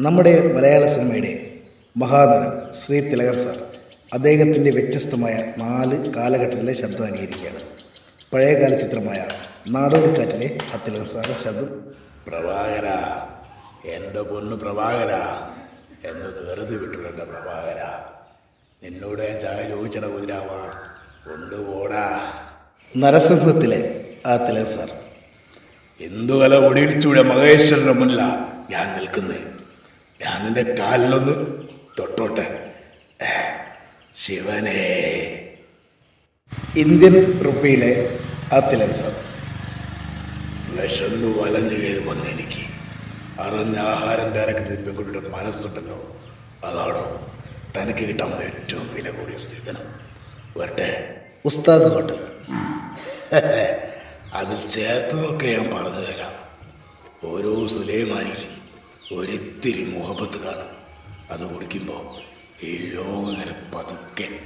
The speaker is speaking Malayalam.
നമ്മുടെ മലയാള സിനിമയുടെ മഹാനടൻ ശ്രീ തിലകർ സാർ അദ്ദേഹത്തിന്റെ വ്യത്യസ്തമായ നാല് കാലഘട്ടത്തിലെ ശബ്ദം അനുകരിക്കുകയാണ് പഴയകാല ചിത്രമായ നാടോടിക്കാറ്റിലെ ആ തിലകർ സാറിന്റെ ശബ്ദം. പ്രഭാകര എന്റെ പൊന്ന് പ്രഭാകര എന്ന് വെറുതെ വിട്ടിട്ടുണ്ട് പ്രഭാകര. നിന്നോട് ഞാൻ ചായ ചോദിച്ചട കുതിരാമ കൊണ്ടുപോടാ. നരസിംഹത്തിലെ ആ തിലകർ സാർ. എന്തുകല ഒടിയിൽ ചൂടെ മഹേശ്വരന്റെ മുന്നില ഞാൻ നിൽക്കുന്നേ. ഞാൻ നിന്റെ കാലിലൊന്ന് തൊട്ടോട്ടെ. ശിവനെ. ഇന്ത്യൻ റുപ്പിയിലെ ആ തിലകർ സാർ വിശന്നു വലഞ്ഞു കയറി വന്ന എനിക്ക് അറിഞ്ഞ ആഹാരം തിരക്ക് പെൺകുട്ടിയുടെ മനസ്സുണ്ടല്ലോ. അതാണോ? തനിക്ക് കിട്ടാവുന്ന ഏറ്റവും വില കൂടിയ സ്ത്രീധനം വരട്ടെ. ഉസ്താദ് ഹോട്ടൽ. അതിൽ ചേർത്തതൊക്കെ ഞാൻ പറഞ്ഞു തരാം. ഓരോ സുലൈമാനിയിലും ഒരിത്തിരി മുഹബത്ത് കാണും. അത് കുടിക്കുമ്പോൾ ഈ ലോകം പതുക്കെ